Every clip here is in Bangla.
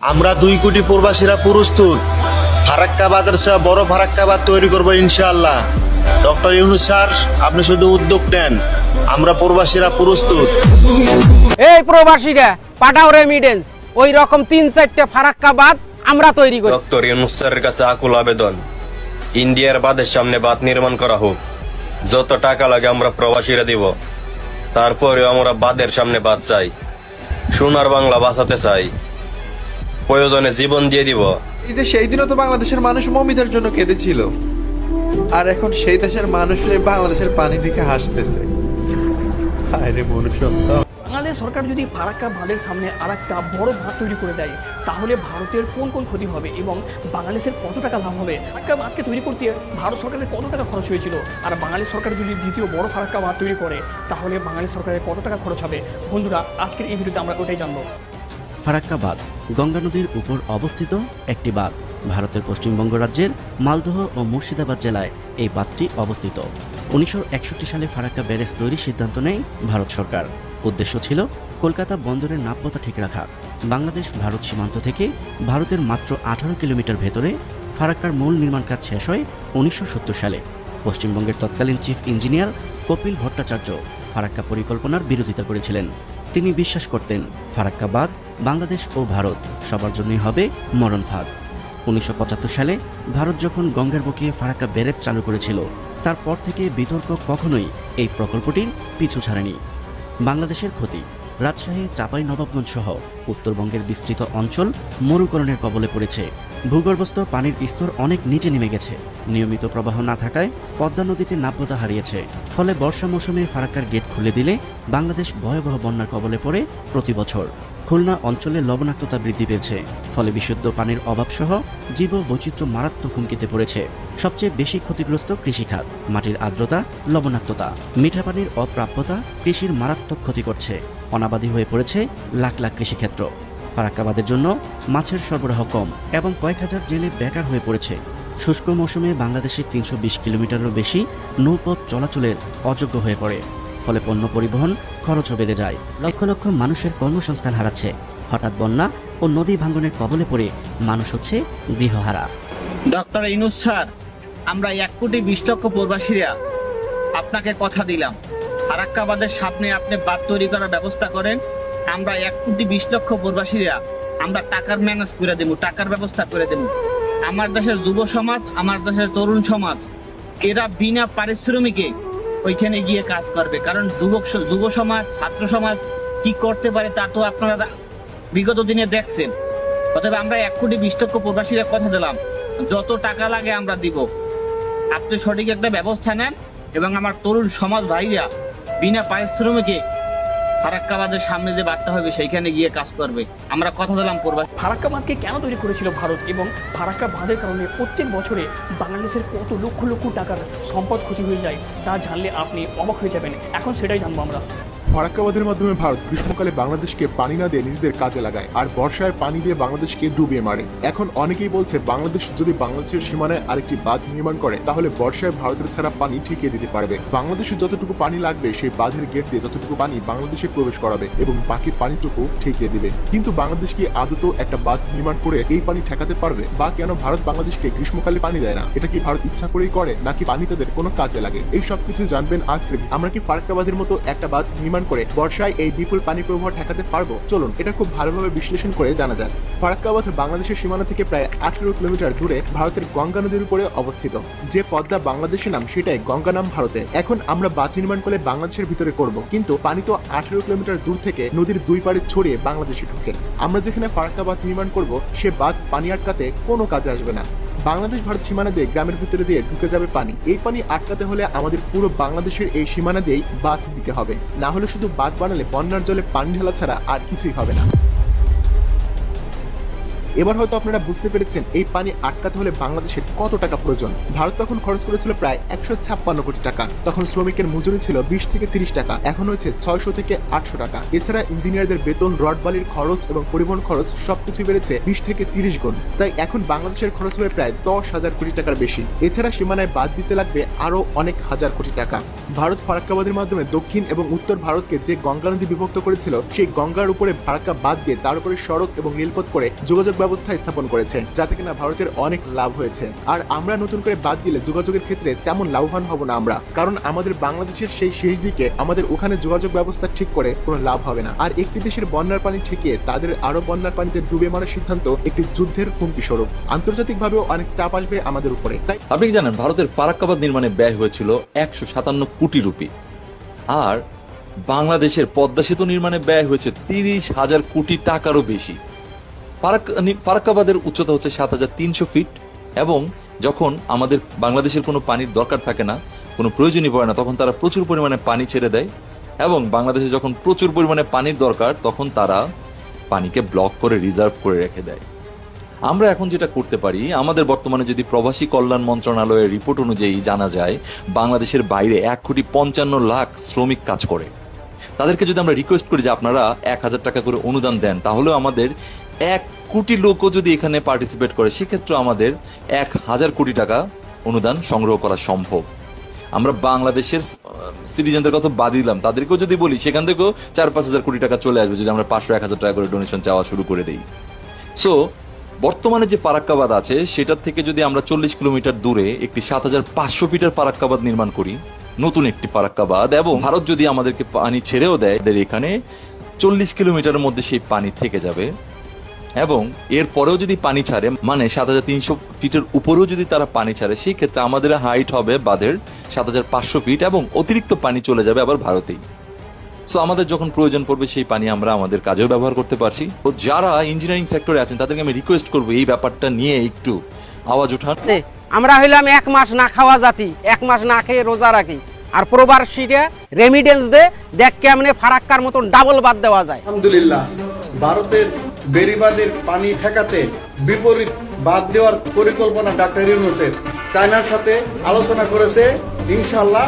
আমরা দুই কোটি প্রবাসীরা প্রস্তুত ফারাক্কাবাদের চেয়ে বড় ফারাক্কাবাদ তৈরি করব ইনশাআল্লাহ। ডক্টর ইউনুস স্যার আপনি শুধু উদ্যোগ নেন। আমরা প্রবাসীরা প্রস্তুত এই প্রবাসীরা পাঠাও রেমিডেন্স ওই রকম তিন চারটে ফারাক্কাবাদ আমরা তৈরি করি। ডক্টর ইউনুস স্যারের কাছে আকুল আবেদন। ইন্ডিয়ার বাঁধের সামনে বাঁধ নির্মাণ করা হোক। যত টাকা লাগে আমরা প্রবাসীরা দিব। তারপরে আমরা বাঁধের সামনে বাঁধ চাই। সোনার বাংলা বাঁচাতে চাই। প্রয়োজনে জীবন দিয়ে দিব। এই যে সেই দিনও তো বাংলাদেশের মানুষ মমিদের জন্য কেঁদেছিল। আর এখন সেই দেশের মানুষরাই বাংলাদেশের পানি দিকে হাসতেছে। আরে মনুষ্যত্ব বাংলাদেশ সরকার যদি ফারাক্কা বাঁধের সামনে আর একটা বড় বাঁধ তৈরি করে দেয় তাহলে ভারতের কোন কোন ক্ষতি হবে এবং বাংলাদেশের কত টাকা লাভ হবে? ফারাক্কা বাঁধকে তৈরি করতে ভারত সরকারের কত টাকা খরচ হয়েছিল? আর বাঙালি সরকার যদি দ্বিতীয় বড় ফারাক্কা বাঁধ তৈরি করে তাহলে বাঙালি সরকারের কত টাকা খরচ হবে? বন্ধুরা আজকের এই ভিডিওতে আমরা ওটাই জানব। ফারাক্কা বাঁধ গঙ্গা নদীর উপর অবস্থিত একটি বাঁধ। ভারতের পশ্চিমবঙ্গ রাজ্যের মালদহ ও মুর্শিদাবাদ জেলায় এই বাঁধটি অবস্থিত। উনিশশো একষট্টি সালে ফারাক্কা ব্যারেজ তৈরির সিদ্ধান্ত নেয় ভারত সরকার। উদ্দেশ্য ছিল কলকাতা বন্দরের নাব্যতা ঠিক রাখা। বাংলাদেশ ভারত সীমান্ত থেকে ভারতের মাত্র আঠারো কিলোমিটার ভেতরে ফারাক্কার মূল নির্মাণ কাজ শেষ হয় উনিশশো সত্তর সালে। পশ্চিমবঙ্গের তৎকালীন চিফ ইঞ্জিনিয়ার কপিল ভট্টাচার্য ফারাক্কা পরিকল্পনার বিরোধিতা করেছিলেন। তিনি বিশ্বাস করতেন ফারাক্কা বাঁধ বাংলাদেশ ও ভারত সবার জন্যই হবে মরণ ফাঁদ। উনিশশো সালে ভারত যখন গঙ্গার বুকে ফারাক্কা ব্যারেজ চালু করেছিল, তারপর থেকে বিতর্ক কখনোই এই প্রকল্পটির পিছু ছাড়েনি। বাংলাদেশের ক্ষতি, রাজশাহী, চাপাই, নবাবগঞ্জ সহ উত্তরবঙ্গের বিস্তৃত অঞ্চল মরুকরণের কবলে পড়েছে। ভূগর্ভস্থ পানির স্তর অনেক নিচে নেমে গেছে। নিয়মিত প্রবাহ না থাকায় পদ্মা নদীতে নাব্যতা হারিয়েছে। ফলে বর্ষা মৌসুমে ফারাক্কার গেট খুলে দিলে বাংলাদেশ ভয়াবহ বন্যার কবলে পড়ে প্রতি বছর। খুলনা অঞ্চলে লবণাক্ততা বৃদ্ধি পেয়েছে। ফলে বিশুদ্ধ পানির অভাবসহ জীব বৈচিত্র্য মারাত্মক হুমকিতে পড়েছে। সবচেয়ে বেশি ক্ষতিগ্রস্ত কৃষিখাত। মাটির আর্দ্রতা, লবণাক্ততা। মিঠা পানির অপ্রাপ্যতা কৃষির মারাত্মক ক্ষতি করছে। অনাবাদী হয়ে পড়েছে লাখ লাখ কৃষিক্ষেত্র। ফারাক্কাবাদের জন্য মাছের সরবরাহ কম এবং কয়েক হাজার জেলে বেকার হয়ে পড়েছে। শুষ্ক মৌসুমে বাংলাদেশে তিনশো বিশ কিলোমিটারেরও বেশি নৌপথ চলাচলের অযোগ্য হয়ে পড়ে। ফলে পণ্য পরিবহন খরচও বেড়ে যায়। লক্ষ লক্ষ মানুষের কর্মসংস্থান হারাচ্ছে। হঠাৎ বন্যা ও নদী ভাঙ্গনের কবলে পড়ে মানুষ হচ্ছে গৃহহারা। ডক্টর ইনুস স্যার, আমরা এক কোটি বিশ লক্ষ প্রবাসীরা আপনাকে কথা দিলাম। ফারাক্কাবাদের সামনে আপনি বাদ তৈরি করার ব্যবস্থা করেন। আমরা এক কোটি বিশ লক্ষ প্রবাসীরা আমরা টাকার ম্যানেজ করে দেবো, টাকার ব্যবস্থা করে দেবো। আমার দেশের যুব সমাজ, আমার দেশের তরুণ সমাজ, এরা বিনা পারিশ্রমিকে ওইখানে গিয়ে কাজ করবে। কারণ যুবক যুব সমাজ, ছাত্র সমাজ কি করতে পারে তা তো আপনারা বিগত দিনে দেখছেন। অতএব আমরা এক কোটি বিশ লক্ষ প্রবাসীরা কথা দিলাম। যত টাকা লাগে আমরা দিব। আপনি সঠিক একটা ব্যবস্থা নেন এবং আমার তরুণ সমাজ ভাইরা বিনা পারিশ্রমিকে ফারাক্কাবাদের সামনে যে বার্তা হবে, সেইখানে গিয়ে কাজ করবে। আমরা কথা দিলাম করবা ফারাক্কাবাদকে কেন তৈরি করেছিল ভারত এবং ফারাক্কা বাঁধের কারণে প্রত্যেক বছরে বাংলাদেশের কত লক্ষ লক্ষ টাকার সম্পদ ক্ষতি হয়ে যায়, তা জানলে আপনি অবাক হয়ে যাবেন। এখন সেটাই জানব আমরা। ফারাক্কাবাদের মাধ্যমে ভারত গ্রীষ্মকালে বাংলাদেশকে পানি না দিয়ে নিজেদের কাজে লাগায় আর বর্ষায় পানি দিয়ে বাংলাদেশকে ডুবিয়ে মারে। এখন অনেকেই বলছে বাংলাদেশ যদি বাংলাদেশের সীমানায় আরেকটি বাঁধ নির্মাণ করে, তাহলে বর্ষায় ভারতের ছাড়া পানি ঠিকিয়ে দিতে পারবে। বাংলাদেশে যতটুকু পানি লাগবে, সেই বাঁধের গেট দিয়ে ততটুকু পানি বাংলাদেশে প্রবেশ করাবে এবং বাকি পানিটুকু ঠেকিয়ে দিবে। কিন্তু বাংলাদেশ কি আদত একটা বাঁধ নির্মাণ করে এই পানি ঠেকাতে পারবে? বা কেন ভারত বাংলাদেশকে গ্রীষ্মকালে পানি দেয় না? এটা কি ভারত ইচ্ছা করেই করে, নাকি পানি তাদের কোনো কাজে লাগে? এই সব কিছু জানবেন আজকে আমরা কি ফারাক্কাবাদের মতো একটা বাঁধ নির্মাণ করে বর্ষায় এই বিপুল পানি প্রবাহ ঠেকাতে পারব? চলুন, এটা খুব ভালোভাবে বিশ্লেষণ করে জানা যাক। ফারাক্কাবাদ বাংলাদেশের সীমানা থেকে প্রায় আঠেরো কিলোমিটার দূরে ভারতের গঙ্গা নদীর উপরে অবস্থিত। যে পদ্মা বাংলাদেশের নাম, সেটাই গঙ্গা নাম ভারতে এখন আমরা বাঁধ নির্মাণ করে বাংলাদেশের ভিতরে করব, কিন্তু পানি তো আঠেরো কিলোমিটার দূর থেকে নদীর দুই পাড়ে ছড়িয়ে বাংলাদেশে ঢুকে। আমরা যেখানে ফারাক্কা বাঁধ নির্মাণ করব, সে বাঁধ পানি আটকাতে কোনো কাজে আসবে না। বাংলাদেশ ভারত সীমানা দিয়ে গ্রামের ভিতরে দিয়ে ঢুকে যাবে পানি। এই পানি আটকাতে হলে আমাদের পুরো বাংলাদেশের এই সীমানা দিয়েই বাঁধ দিতে হবে। না হলে শুধু বাঁধ বানালে বন্যার জলে পানি ঢালা ছাড়া আর কিছুই হবে না। এবার হয়তো আপনারা বুঝতে পেরেছেন, এই পানি আটকাতে হলে বাংলাদেশের কত টাকা প্রয়োজন। ভারত তখন খরচ করেছিল প্রায় একশো ছাপ্পান্ন কোটি টাকা। তখন শ্রমিকের মজুরি ছিল বিশ থেকে তিরিশ টাকা, এখন হয়েছে ছয়শো থেকে আটশো টাকা। এছাড়া ইঞ্জিনিয়ারদের বেতন রড বালির খরচ এবং পরিবহন খরচ সবকিছু বেড়েছে বিশ থেকে তিরিশ গুণ। তাই এখন বাংলাদেশের খরচ হবে প্রায় দশ হাজার কোটি টাকার বেশি। এছাড়া সীমানায় বাদ দিতে লাগবে আরও অনেক হাজার কোটি টাকা। ভারত ফারাক্কাবাদের মাধ্যমে দক্ষিণ এবং উত্তর ভারতকে যে গঙ্গা নদী বিভক্ত করেছিল, সেই গঙ্গার উপরে ফারাক্কা বাদ দিয়ে তার উপরে সড়ক এবং রেলপথ করে যোগাযোগ ব্যবস্থা স্থাপন করেছে যাতে কিনা ভারতের অনেক লাভ হয়েছে। আর আমরা নতুন করে বাদ দিলে যোগাযোগের ক্ষেত্রে তেমন লাভবান হব না আমরা। কারণ আমাদের বাংলাদেশের সেই শেষ দিকে আমাদের ওখানে যোগাযোগ ব্যবস্থা ঠিক করে কোনো লাভ হবে না। আর একটি দেশের বন্যার পানি ঠেকিয়ে তাদের আরও বন্যার পানিতে ডুবে মারার সিদ্ধান্ত একটি যুদ্ধের হুমকি স্বরূপ। আন্তর্জাতিকভাবেও অনেক চাপ আসবে আমাদের উপরে। তাই আপনি কি জানেন, ভারতের ফারাক্কাবাদ নির্মাণে ব্যয় হয়েছিল একশো সাতান্ন কোটি রুপি। আর বাংলাদেশের পদ্মা সেতু নির্মাণে ব্যয় হয়েছে তিরিশ হাজার কোটি টাকারও বেশি। ফারাক্কাবাদের উচ্চতা হচ্ছে সাত হাজার তিনশো ফিট এবং যখন আমাদের বাংলাদেশের কোনো পানির দরকার থাকে না, কোনো প্রয়োজনই পড়ে না, তখন তারা প্রচুর পরিমাণে পানি ছেড়ে দেয় এবং বাংলাদেশে যখন প্রচুর পরিমাণে পানির দরকার, তখন তারা পানিকে ব্লক করে, রিজার্ভ করে রেখে দেয়। আমরা এখন যেটা করতে পারি, আমাদের বর্তমানে যদি প্রবাসী কল্যাণ মন্ত্রণালয়ের রিপোর্ট অনুযায়ী জানা যায়, বাংলাদেশের বাইরে এক কোটি পঞ্চান্ন লাখ শ্রমিক কাজ করে। তাদেরকে যদি আমরা রিকোয়েস্ট করি যে আপনারা এক হাজার টাকা করে অনুদান দেন, তাহলেও আমাদের এক কোটি লোকও যদি এখানে পার্টিসিপেট করে, সেক্ষেত্রে আমাদের এক হাজার কোটি টাকা অনুদান সংগ্রহ করা সম্ভব। আমরা বাংলাদেশের সিটিজেনদের কথা বাদ দিলাম। তাদেরকেও যদি বলি, সেখান থেকেও চার পাঁচ হাজার কোটি টাকা চলে আসবে যদি আমরা পাঁচশো, এক হাজার টাকা করে ডোনেশন চাওয়া শুরু করে দিই। সো বর্তমানে যে ফারাক্কাবাদ আছে, সেটার থেকে যদি আমরা চল্লিশ কিলোমিটার দূরে একটি সাত হাজার পাঁচশো ফিটের ফারাক্কাবাদ নির্মাণ করি, নতুন একটি ফারাক্কাবাদ এবং ভারত যদি আমাদেরকে পানি ছেড়েও দেয় এখানে চল্লিশ কিলোমিটারের মধ্যে সেই পানি থেকে যাবে। এবং এর পরেও যদি পানি ছাড়ে মানে সাত হাজার তিনশো ফিটের উপরেও যদি তারা পানি ছাড়ে সেই ক্ষেত্রে আমাদের হাইট হবে বাঁধের সাত হাজার পাঁচশো ফিট এবং অতিরিক্ত পানি চলে যাবে আবার ভারতেই। সো আমাদের যখন প্রয়োজন পড়বে সেই পানি আমরা আমাদের কাজেও ব্যবহার করতে পারছি। তো যারা ইঞ্জিনিয়ারিং সেক্টরে আছেন তাদেরকে আমি রিকোয়েস্ট করব এই ব্যাপারটা নিয়ে একটু আওয়াজ উঠান। আমরা হইলাম এক মাস না খাওয়া জাতি এক মাস না খেয়ে রোজা রাখি। আর প্রবাসীরা রেমিডেন্স দে দেখ কেমনে ফারাক্কার মতন ডাবল বাদ দেওয়া যায়। আলহামদুলিল্লাহ ভারতের বেরিবাদের পানি ঠেকাতে বিপরীত বাদ দেওয়ার পরিকল্পনা ডাক্তার ইউনুসের। চায়নার সাথে আলোচনা করেছে ইনশাল্লাহ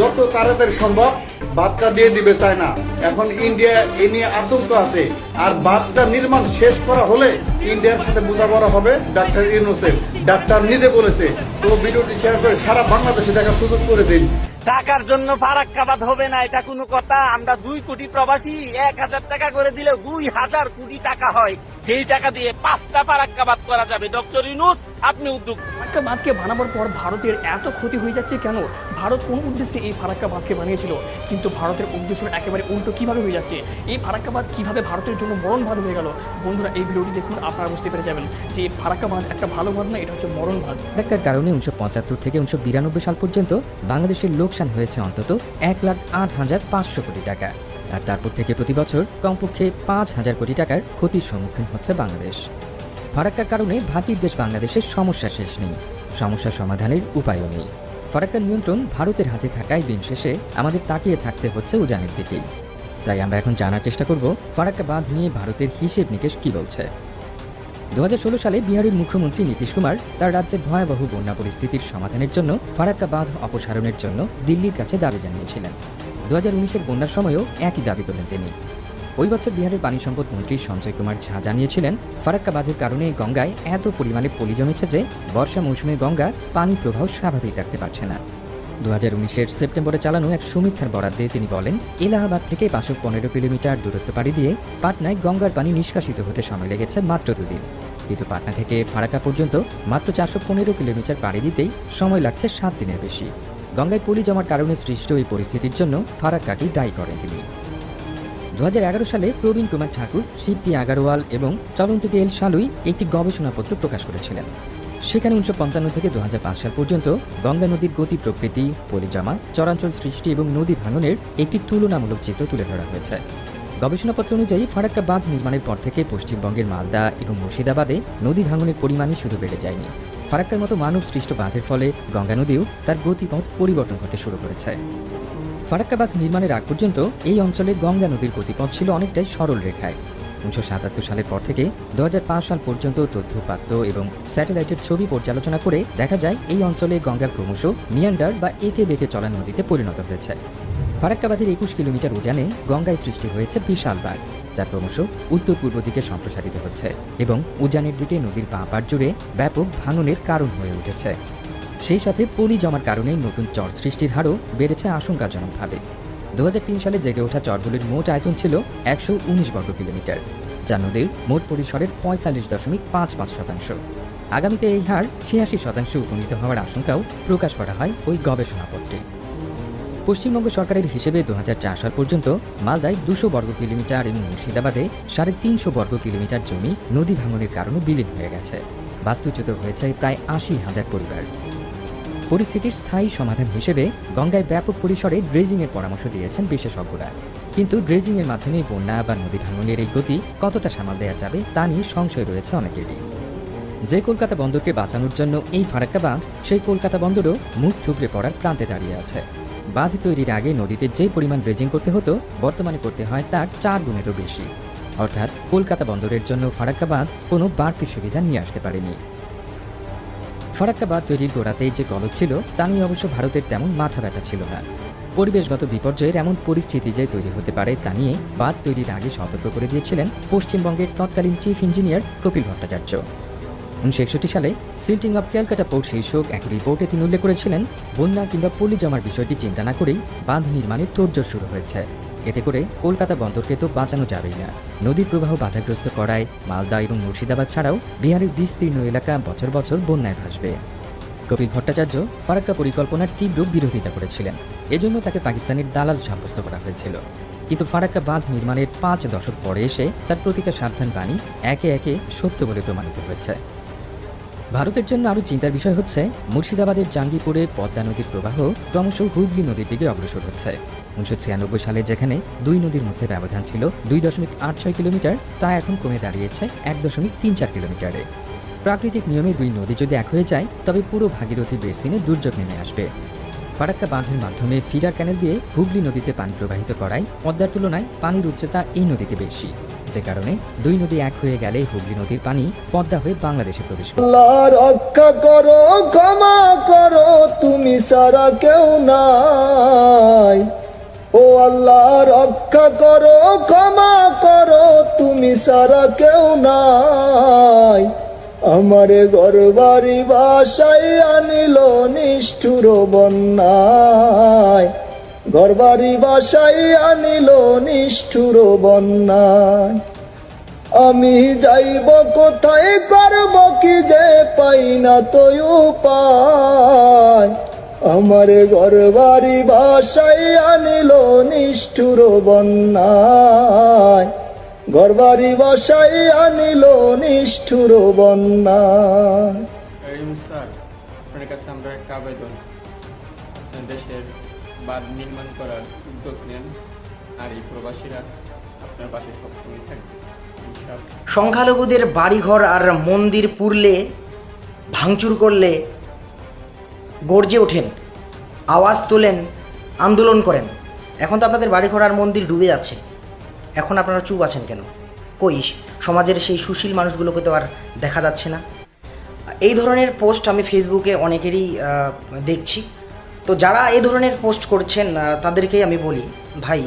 যত তাড়াতাড়ি সম্ভব বাদটা দিয়ে দিবে চায়না। এখন ইন্ডিয়া এ নিয়ে আতঙ্ক আছে। আর বাদটা নির্মাণ শেষ করা হলে ইন্ডিয়ার সাথে বোঝাপড়া হবে ডাক্তার ইউনুসের। ডাক্তার নিজে বলেছে তো ভিডিওটি শেয়ার করে সারা বাংলাদেশে দেখার সুযোগ করে দিন। টাকার জন্য ফারাক্কাবাদ হবে না, এটা কোনো কথা। আমরা দুই কোটি প্রবাসী, এক হাজার টাকা করে দিলেও দুই হাজার কোটি টাকা হয়। যেই টাকা দিয়ে পাঁচটা ফারাক্কাবাদ করা যাবে। ডক্টর ইনুস আপনি উদ্যোগ ফারাক্কাবাদকে বানাবার পর ভারতের এত ক্ষতি হয়ে যাচ্ছে কেন? ভারত কোন উদ্দেশ্যে এই ফারাক্কা বাঁধকে বানিয়েছিল? কিন্তু ভারতের উদ্দেশ্য একেবারে উল্টো কীভাবে হয়ে যাচ্ছে? এই ফারাক্কাবাদ কীভাবে ভারতের জন্য মরণ বাঁধ হয়ে গেল? বন্ধুরা, এই ভিডিওটি দেখুন, আপনারা বুঝতে পেরে যাবেন যে এই ফারাক্কা বাঁধ একটা ভালো বাঁধ না, এটা হচ্ছে মরণ বাঁধ ফারাক্কার কারণে উনিশশো পঁচাত্তর থেকে উনিশশো বিরানব্বই সাল পর্যন্ত বাংলাদেশের লোকসান হয়েছে অন্তত এক লাখ আট হাজার পাঁচশো কোটি টাকা। আর তারপর থেকে প্রতি বছর কমপক্ষে পাঁচ হাজার কোটি টাকার ক্ষতির সম্মুখীন হচ্ছে বাংলাদেশ। ফারাক্কার কারণে ভাতির দেশ বাংলাদেশের সমস্যা শেষ নেই। সমস্যা সমাধানের উপায়ও নেই। ফারাক্কার নিয়ন্ত্রণ ভারতের হাতে থাকায় দিন শেষে আমাদের তাকিয়ে থাকতে হচ্ছে উজানের দিকেই। তাই আমরা এখন জানার চেষ্টা করব ফারাক্কা বাঁধ নিয়ে ভারতের হিসেব নিকেশ কী বলছে। দু হাজার ষোলো সালে বিহারের মুখ্যমন্ত্রী নীতিশ কুমার তার রাজ্যে ভয়াবহ বন্যা পরিস্থিতির সমাধানের জন্য ফারাক্কা বাঁধ অপসারণের জন্য দিল্লির কাছে দাবি জানিয়েছিলেন। দু হাজার উনিশের বন্যার সময়ও একই দাবি তোলেন তিনি। ওই বছর বিহারের পানি সম্পদ মন্ত্রী সঞ্জয় কুমার ঝা জানিয়েছিলেন ফারাক্কা বাঁধের কারণে গঙ্গায় এত পরিমাণে পলি জমেছে যে বর্ষা মৌসুমে গঙ্গা পানি প্রবাহ স্বাভাবিক রাখতে পারছে না। দু হাজার উনিশের সেপ্টেম্বরে চালানো এক সমীক্ষার বরাদ্দে তিনি বলেন, এলাহাবাদ থেকে পাঁচশো পনেরো কিলোমিটার দূরত্ব পাড়ি দিয়ে পাটনায় গঙ্গার পানি নিষ্কাশিত হতে সময় লেগেছে মাত্র দুদিন। কিন্তু পাটনা থেকে ফারাক্কা পর্যন্ত মাত্র চারশো পনেরো কিলোমিটার পাড়ি দিতেই সময় লাগছে সাত দিনের বেশি। গঙ্গায় পলি জমার কারণে সৃষ্ট এই পরিস্থিতির জন্য ফারাক্কাকেই দায়ী করেন তিনি। দু হাজার এগারো সালে প্রবীণ কুমার ঠাকুর শিবপি আগারওয়াল এবং চলন্তিকে এল সালুই একটি গবেষণাপত্র প্রকাশ করেছিলেন। সেখানে উনিশশো পঞ্চান্ন থেকে দু হাজার পাঁচ সাল পর্যন্ত গঙ্গা নদীর গতি, প্রকৃতি পলিজমা চরাঞ্চল সৃষ্টি এবং নদী ভাঙনের একটি তুলনামূলক চিত্র তুলে ধরা হয়েছে। গবেষণাপত্র অনুযায়ী ফারাক্কা বাঁধ নির্মাণের পর থেকে পশ্চিমবঙ্গের মালদা এবং মুর্শিদাবাদে নদী ভাঙনের পরিমাণই শুধু বেড়ে যায়নি। ফারাক্কার মতো মানব সৃষ্ট বাঁধের ফলে গঙ্গা নদীও তার গতিপথ পরিবর্তন করতে শুরু করেছে। ফারাক্কা বাঁধ নির্মাণের আগ পর্যন্ত এই অঞ্চলে গঙ্গা নদীর গতিপথ ছিল অনেকটাই সরল রেখায়। উনিশশো সাতাত্তর সালের পর থেকে দু হাজার পাঁচ সাল পর্যন্ত তথ্যপাত্য এবং স্যাটেলাইটের ছবি পর্যালোচনা করে দেখা যায় এই অঞ্চলে গঙ্গা ক্রমশ মিয়ান্ডার বা একে বেঁকে চলা নদীতে পরিণত হয়েছে। ফারাক্কাবাদের একুশ কিলোমিটার উজানে গঙ্গায় সৃষ্টি হয়েছে বিশাল বাঁধ যা ক্রমশ উত্তর পূর্ব দিকে সম্প্রসারিত হচ্ছে এবং উজানের দিকে নদীর বাঁ পাড় জুড়ে ব্যাপক ভাঙনের কারণ হয়ে উঠেছে। সেই সাথে পলি জমার কারণে নতুন চর সৃষ্টির হারও বেড়েছে আশঙ্কাজনকভাবে। দু হাজার তিন সালে জেগে ওঠা চরগুলির মোট আয়তন ছিল একশো উনিশ বর্গ কিলোমিটার, যা নদীর মোট পরিসরের পঁয়তাল্লিশ দশমিক পাঁচ পাঁচ শতাংশ। আগামীতে এই হার ছিয়াশি শতাংশে উপনীত হওয়ার আশঙ্কাও প্রকাশ করা হয় ওই গবেষণাপত্রে। পশ্চিমবঙ্গ সরকারের হিসেবে দু সাল পর্যন্ত মালদায় দুশো বর্গ কিলোমিটার এবং মুর্শিদাবাদে সাড়ে তিনশো বর্গ কিলোমিটার জমি নদী ভাঙনের কারণে বিলীন হয়ে গেছে। বাস্তুচ্যুত হয়েছে প্রায় আশি হাজার পরিবার। পরিস্থিতির স্থায়ী সমাধান হিসেবে গঙ্গায় ব্যাপক পরিসরে ড্রেজিংয়ের পরামর্শ দিয়েছেন বিশেষজ্ঞরা। কিন্তু ড্রেজিংয়ের মাধ্যমে বন্যা বা নদী ভাঙনের এই গতি কতটা সামাল দেওয়া যাবে তা নিয়ে সংশয় রয়েছে অনেকেরই। যে কলকাতা বন্দরকে বাঁচানোর জন্য এই ফারাক্কা বাঁধ, সেই কলকাতা বন্দরও মুখ থুবড়ে পড়ার প্রান্তে দাঁড়িয়ে আছে। বাঁধ তৈরির আগে নদীতে যে পরিমাণ ড্রেজিং করতে হতো, বর্তমানে করতে হয় তার চার গুণেরও বেশি। অর্থাৎ কলকাতা বন্দরের জন্য ফারাক্কা বাঁধ কোনো বাড়তি সুবিধা নিয়ে আসতে পারেনি। ফারাক্কা বাঁধ তৈরির গোড়াতেই যে গলদ ছিল, তা নিয়ে অবশ্য ভারতের তেমন মাথা ব্যথা ছিল না। পরিবেশগত বিপর্যয়ের এমন পরিস্থিতি যে তৈরি হতে পারে তা নিয়ে বাদ তৈরির আগে সতর্ক করে দিয়েছিলেন পশ্চিমবঙ্গের তৎকালীন চিফ ইঞ্জিনিয়ার কপিল ভট্টাচার্য। উনিশশো একষট্টি সালে সিল্টিং অব ক্যালকাটা পোর্ট শীর্ষক এক রিপোর্টে তিনি উল্লেখ করেছিলেন, বন্যা কিংবা পলি জমার বিষয়টি চিন্তা না করেই বাঁধ নির্মাণের তোড়জোড় শুরু হয়েছে। এতে করে কলকাতা বন্দরকে তো বাঁচানো যাবেই না। নদীর প্রবাহ বাধাগ্রস্ত করায় মালদা এবং মুর্শিদাবাদ ছাড়াও বিহারের বিস্তীর্ণ এলাকা বছর বছর বন্যায় ভাসবে। কপিল ভট্টাচার্য ফারাক্কা পরিকল্পনার তীব্র বিরোধিতা করেছিলেন। এজন্য তাকে পাকিস্তানের দালাল সাব্যস্ত করা হয়েছিল। কিন্তু ফারাক্কা বাঁধ নির্মাণের পাঁচ দশক পরে এসে তার প্রতিটা সাবধান বাণী একে একে সত্য বলে প্রমাণিত হয়েছে। ভারতের জন্য আরও চিন্তার বিষয় হচ্ছে, মুর্শিদাবাদের জাঙ্গিপুরে পদ্মা নদীর প্রবাহ ক্রমশ হুগলি নদীর দিকে অগ্রসর হচ্ছে। উনিশশো ছিয়ানব্বই সালে যেখানে দুই নদীর মধ্যে ব্যবধান ছিল দুই দশমিক আট ছয় কিলোমিটার, তা এখন কমে দাঁড়িয়েছে এক দশমিক তিন চার কিলোমিটারে। প্রাকৃতিক নিয়মে দুই নদী যদি এক হয়ে যায়, তবে পুরো ভাগীরথী বেসিনে দুর্যোগ নেমে আসবে। ফারাক্কা বাঁধের মাধ্যমে ফিডার ক্যানেল দিয়ে হুগলি নদীতে পানি প্রবাহিত করায়, পদ্মার তুলনায় পানির উচ্চতা এই নদীতে বেশি। যে কারণে দুই নদী এক হয়ে গেলে হুগলি নদীর পানি পদ্মা হয়ে বাংলাদেশে প্রবেশ রক্ষা করো, ক্ষমা করো, তুমি সারা কেউ নাই। ও আল্লাহ, রক্ষা করো, ক্ষমা করো, তুমি সারা কেউ নাই। আমারে ঘর বাড়ি বাসাই আনিল নিষ্ঠুর বন্যায়। ঘর বাড়ি বাসাই আনিল নিষ্ঠুর বন্যায়। আমি যাইব কোথায়, করব কি যে পাই না তো পায় আমার ঘর বাড়ি বাসাই আনিল নিষ্ঠুর বন্যায়। ঘর বাড়ি বাসাই আনিল নিষ্ঠুর বন্যায়। আপনার কাছে আমরা একটা আবেদন। দেশের বাঁধ নির্মাণ করার উদ্যোগ নেন আর এই প্রবাসীরা আপনার পাশে সবসময় থাকবে। সংখ্যালঘুদের বাড়িঘর আর মন্দির পুরলে, ভাঙচুর করলে গর্জে ওঠেন, আওয়াজ তোলেন, আন্দোলন করেন। এখন তো আপনাদের বাড়িঘর আর মন্দির ডুবে যাচ্ছে। এখন আপনারা চুপ আছেন কেন? কই, সমাজের সেই সুশীল মানুষগুলোকে তো আর দেখা যাচ্ছে না। এই ধরনের পোস্ট আমি ফেসবুকে অনেকেরই দেখছি। তো যারা এ ধরনের পোস্ট করছেন তাদেরকেই আমি বলি, ভাই,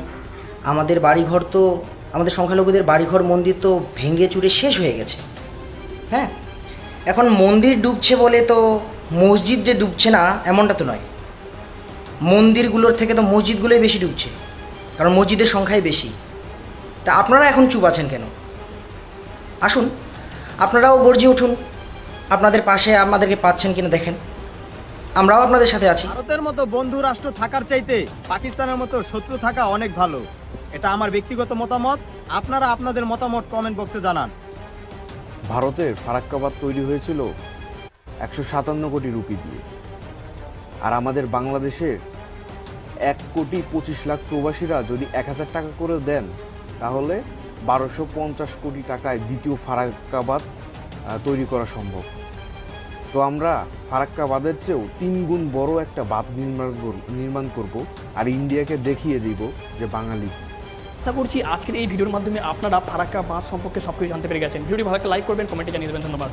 আমাদের বাড়িঘর তো, আমাদের সংখ্যালঘুদের বাড়িঘর মন্দির তো ভেঙে চুরে শেষ হয়ে গেছে। হ্যাঁ? এখন মন্দির ডুবছে বলে তো মসজিদ যে ডুবছে না, এমনটা তো নয়। মন্দিরগুলোর থেকে তো মসজিদগুলোই বেশি ডুবছে, কারণ মসজিদের সংখ্যাই বেশি। তা আপনারা এখন চুপ আছেন কেন? আসুন, আপনারাও গর্জে উঠুন। আপনাদের পাশে আমাদেরকে পাচ্ছেন কিনা দেখেন। আমরাও আপনাদের সাথে আছি। ভারতের মতো বন্ধু রাষ্ট্র থাকার চাইতে পাকিস্তানের মতো শত্রু থাকা অনেক ভালো। এটা আমার ব্যক্তিগত মতামত। আপনারা আপনাদের মতামত কমেন্ট বক্সে জানান। ভারতের ফারাক্কাবাদ তৈরি হয়েছিল একশো সাতান্ন কোটি রুপি দিয়ে। আর আমাদের বাংলাদেশের এক কোটি পঁচিশ লাখ প্রবাসীরা যদি এক হাজার টাকা করে দেন তাহলে বারোশো পঞ্চাশ কোটি টাকায় দ্বিতীয় ফারাক্কাবাদ তৈরি করা সম্ভব। তো আমরা ফারাক্কা ফারাক্কাবাদের চেয়েও তিন গুণ বড় একটা বাঁধ নির্মাণ নির্মাণ করব আর ইন্ডিয়াকে দেখিয়ে দিব যে বাঙালি। আশা করছি আজকের এই ভিডিওর মাধ্যমে আপনারা ফারাক্কা বাঁধ সম্পর্কে সব কিছু জানতে পেরে গেছেন। ভিডিও ভালো লাইক করবেন কমেন্টে জানিয়ে দেবেন। ধন্যবাদ।